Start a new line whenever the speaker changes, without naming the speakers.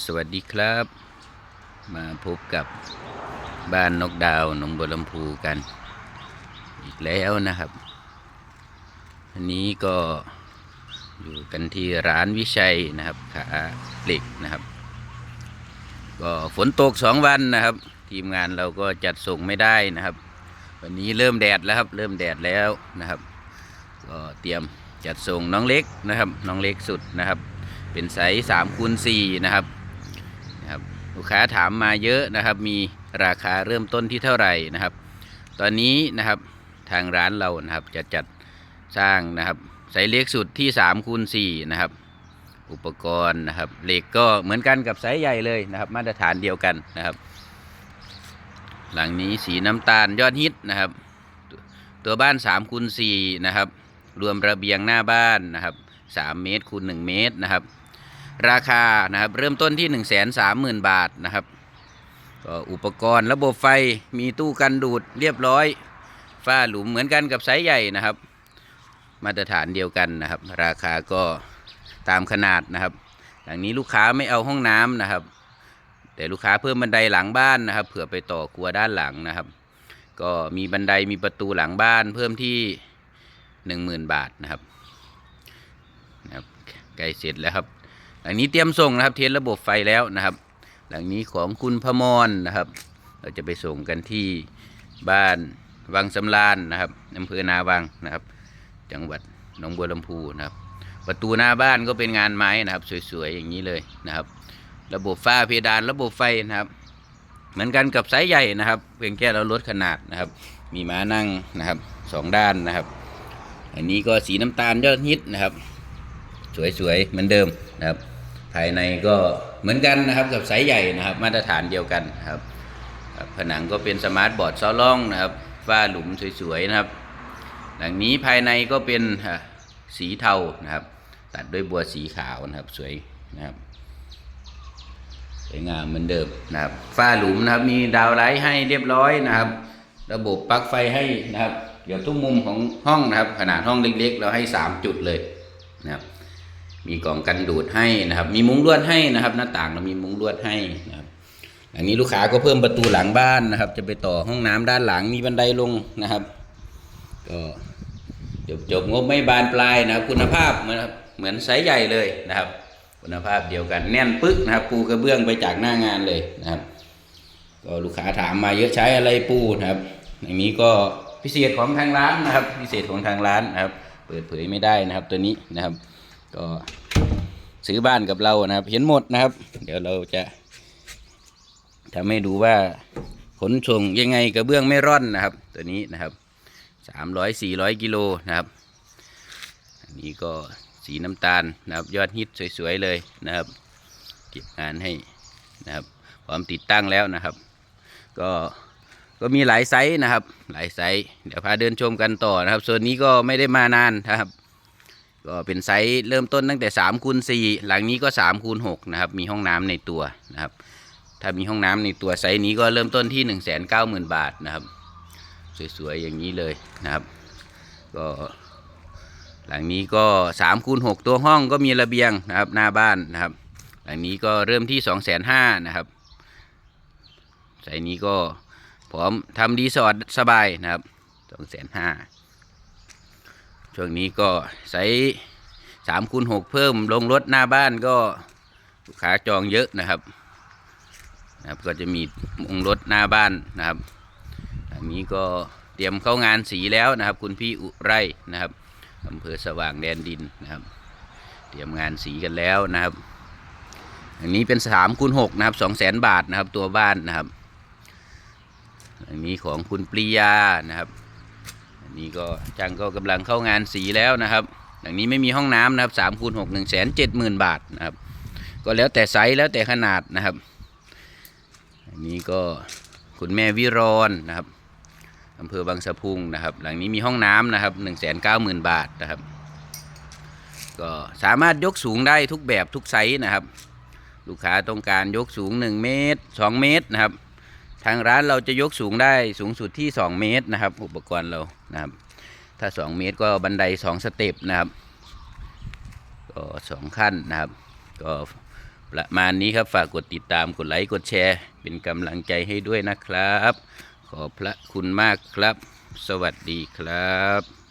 สวัสดีครับ มาพบกับบ้านนกดาวหนองบัวลำพูกัน อีกแล้วนะครับ อันนี้ก็อยู่กันที่ร้านวิชัยนะครับขาเหล็กนะครับ ก็ฝนตกสองวันนะครับ ทีมงานเราก็จัดส่งไม่ได้นะครับ วันนี้เริ่มแดดแล้วครับ เริ่มแดดแล้วนะครับ ก็เตรียมจัดส่งน้องเล็กนะครับ น้องเล็กสุดนะครับเป็นไซส์สามคูณสี่นะครับ ลูกค้าถามมาเยอะนะครับ มีราคาเริ่มต้นที่เท่าไหร่นะครับ ตอนนี้นะครับทางร้านเรานะครับจะจัดสร้างนะครับไซส์เล็กสุดที่3คูณ4นะครับ อุปกรณ์นะครับเหล็กก็เหมือนกันกับไซส์ใหญ่เลยนะครับ มาตรฐานเดียวกันนะครับ หลังนี้สีน้ำตาลยอดฮิตนะครับ ตัวบ้าน3คูณ4นะครับ รวมระเบียงหน้าบ้านนะครับ3เมตรคูณ1เมตรนะครับ ราคานะครับเริ่มต้นที่ 1 3 0 0 0 0 บาทนะครับก็อุปกรณ์ระบบไฟมีตู้กันดูดเรียบร้อยฝ้าหลุมเหมือนกันกับไซส์ใหญ่นะครับ มาตรฐานเดียวกันนะครับ ราคาก็ตามขนาดนะครับหลังนี้ลูกค้าไม่เอาห้องน้ำนะครับ แต่ลูกค้าเพิ่มบันไดหลังบ้านนะครับเผื่อไปต่อครัวด้านหลังนะครับ ก็มีบันไดมีประตูหลังบ้านเพิ่มที่ 10,000 บาทนะครับนะครับใกล้เสร็จแล้วครับ หลังนี้เตรียมส่งนะครับ เทสระบบไฟแล้วนะครับ หลังนี้ของคุณพมรนะครับ เราจะไปส่งกันที่บ้านวังสำรานนะครับอำเภอนาวังนะครับ จังหวัดหนองบัวลำพูนะครับ ประตูหน้าบ้านก็เป็นงานไม้นะครับ สวยๆอย่างนี้เลยนะครับ ระบบฝ้าเพดานระบบไฟนะครับ เหมือนกันกับไซส์ใหญ่นะครับเพียงแค่เราลดขนาดนะครับ มีม้านั่งนะครับสองด้านนะครับ อันนี้ก็สีน้ำตาลยอดฮิตนะครับ สวยๆเหมือนเดิมนะครับ ภายในก็เหมือนกันนะครับกับไซส์ใหญ่นะครับ มาตรฐานเดียวกันครับ ผนังก็เป็นสมาร์ทบอร์ดซอล่องนะครับฝ้าหลุมสวยๆนะครับ หลังนี้ภายในก็เป็นสีเทานะครับ ตัดด้วยบัวสีขาวนะครับสวยนะครับสวยงามเหมือนเดิมนะครับฝ้าหลุมนะครับมีดาวไลท์ให้เรียบร้อยนะครับ ระบบปลั๊กไฟให้นะครับเดี๋ยวทุกมุมของห้องนะครับ ขนาดห้องเล็กๆ เราให้ 3 จุดเลยนะครับ มีกล่องกันดูดให้นะครับ มีมุ้งลวดให้นะครับ หน้าต่างเรามีมุ้งลวดให้นะครับอันนี้ลูกค้าก็เพิ่มประตูหลังบ้านนะครับ จะไปต่อห้องน้ำด้านหลังมีบันไดลงนะครับ ก็จบจบงบไม่บานปลายนะครับ คุณภาพเหมือนเหมือนไซส์ใหญ่เลยนะครับ คุณภาพเดียวกันแน่นปึ๊กนะครับ ปูกระเบื้องไปจากหน้างานเลยนะครับ ก็ลูกค้าถามมาเยอะใช้อะไรปูนะครับอย่างนี้ก็พิเศษของทางร้านนะครับ พิเศษของทางร้านนะครับ เปิดเผยไม่ได้นะครับตัวนี้นะครับ ก็ซื้อบ้านกับเรานะครับ เห็นหมดนะครับ เดี๋ยวเราจะทำให้ดูว่าขนส่งยังไงกระเบื้องไม่ร่อนนะครับ ตัวนี้นะครับสามร้อยสี่ร้อยกิโลนะครับ อันนี้ก็สีน้ำตาลนะครับ ยอดฮิตสวยๆเลยนะครับเก็บงานให้นะครับพร้อมติดตั้งแล้วนะครับ ก็ก็มีหลายไซส์นะครับ หลายไซส์เดี๋ยวพาเดินชมกันต่อนะครับส่วนนี้ก็ไม่ได้มานานนะครับ ก็เป็นไซส์เริ่มต้นตั้งแต่3คูณ4หลังนี้ก็3คูณ6นะครับ มีห้องน้ำในตัวนะครับ ถ้ามีห้องน้ำในตัวไซส์นี้ก็เริ่มต้นที่ 1 9 0 0 0 0 บาทนะครับ สวยๆอย่างนี้เลยนะครับ ก็หลังนี้ก็3คูณ6ตัวห้องก็มีระเบียงนะครับหน้าบ้านนะครับ หลังนี้ก็เริ่มที่ 2 5 0 0 0นะครับไซส์นี้ก็พร้อมทำดีสอดสบายนะครับ 2 5 0 0 0 ช่วงนี้ก็ไซส์สามคูณหกเพิ่มลงรถหน้าบ้านก็ลูกค้าจองเยอะนะครับนะครับ ก็จะมีลงรถหน้าบ้านนะครับ อันนี้ก็เตรียมเข้างานสีแล้วนะครับ คุณพี่อุไรนะครับอำเภอสว่างแดนดินนะครับ เตรียมงานสีกันแล้วนะครับอันนี้เป็นสามคูณหกนะครับสองแสนบาทนะครับตัวบ้านนะครับอันนี้ของคุณปรียานะครับ นนี้ก็ช่างก็กำลังเข้างานสีแล้วนะครับอย่างนี้ไม่มีห้องน้ำนะครับสามคูณหกหนึ่งแสนเจ็ดหมื่นบาทนะครับ ก็แล้วแต่ไซส์แล้วแต่ขนาดนะครับ อันนี้ก็คุณแม่วิรอนนะครับอำเภอบางสะพุงนะครับ หลังนี้มีห้องน้ำนะครับหนึ่งแสนเก้าหมื่นบาทนะครับ ก็สามารถยกสูงได้ทุกแบบทุกไซส์นะครับ ลูกค้าต้องการยกสูง 1 เมตร 2 เมตรนะครับ ทางร้านเราจะยกสูงได้สูงสุดที่ 2 เมตรนะครับ อุปกรณ์เรานะครับ ถ้า 2 เมตรก็บันได 2 สเต็ปนะครับ ก็สองขั้นนะครับ ก็ประมาณนี้ครับฝากกดติดตามกดไลค์กดแชร์ เป็นกำลังใจให้ด้วยนะครับ ขอบพระคุณมากครับ สวัสดีครับ